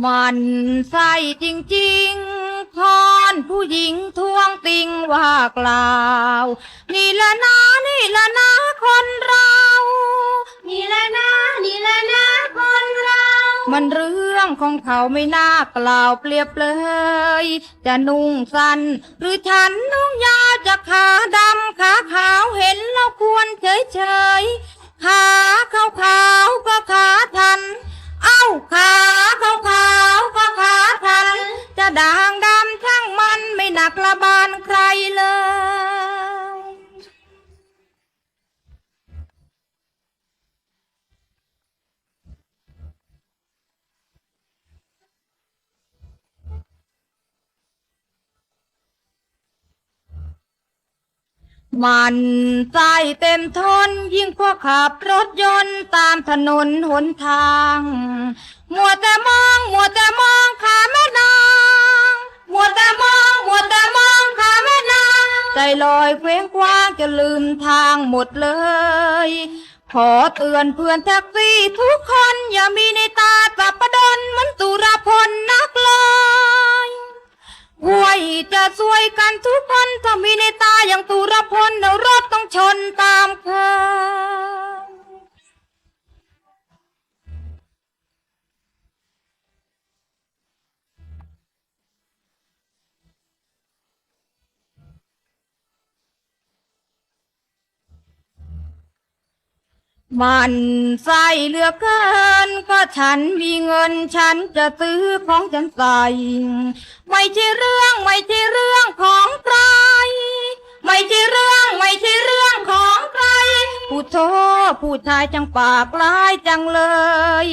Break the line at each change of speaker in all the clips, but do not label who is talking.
มันใส่จริงๆพรผู้หญิงทวงติงว่ากล่าว นี่ละนะนี่ละนะคนเรา
นี่แหละนะนี่แหละนะคนเรา
มันเรื่องของเขาไม่น่ากล่าวเปรียบเลย จะนุ่งสั้นหรือฉันนุ่งยาวจะขาดำขา มันใจเต็มทนยิ่งพวกขับรถยนต์ตามถนนหนทาง มัวแต่มอง มัวแต่มองขาแม่นาง มัวแต่มอง มัวแต่มองขาแม่นาง ใจลอยเคว้งคว้างจะลืมทางหมดเลย ขอเตือนเพื่อนแท็กซี่ทุกคนอย่ามีในตาสับประดนเหมือนตุรพลนักเลยห่วยจะสวยกันทุกคนถ้ามี พลเดี๋ยวรถต้องชนตามเคยมันใส่เหลือเกิน ก็ฉันมีเงินฉันจะซื้อของฉันใส่ ไม่ใช่เรื่องไม่ใช่เรื่องขอ โทผู้ชายจังปากร้ายจังเลย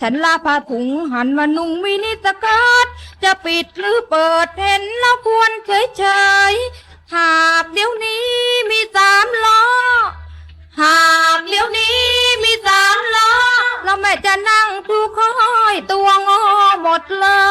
ฉันลาผ้าถุงหันมานุ่งมินิสกิร์ตจะปิดหรือเปิดเห็นแล้วควรเฉยเฉยๆหากเดี๋ยวนี้มีสามล้อ หากเดี๋ยวนี้มีสามล้อ แล้วแม่จะนั่งดูคอยตัวงอหมดเลย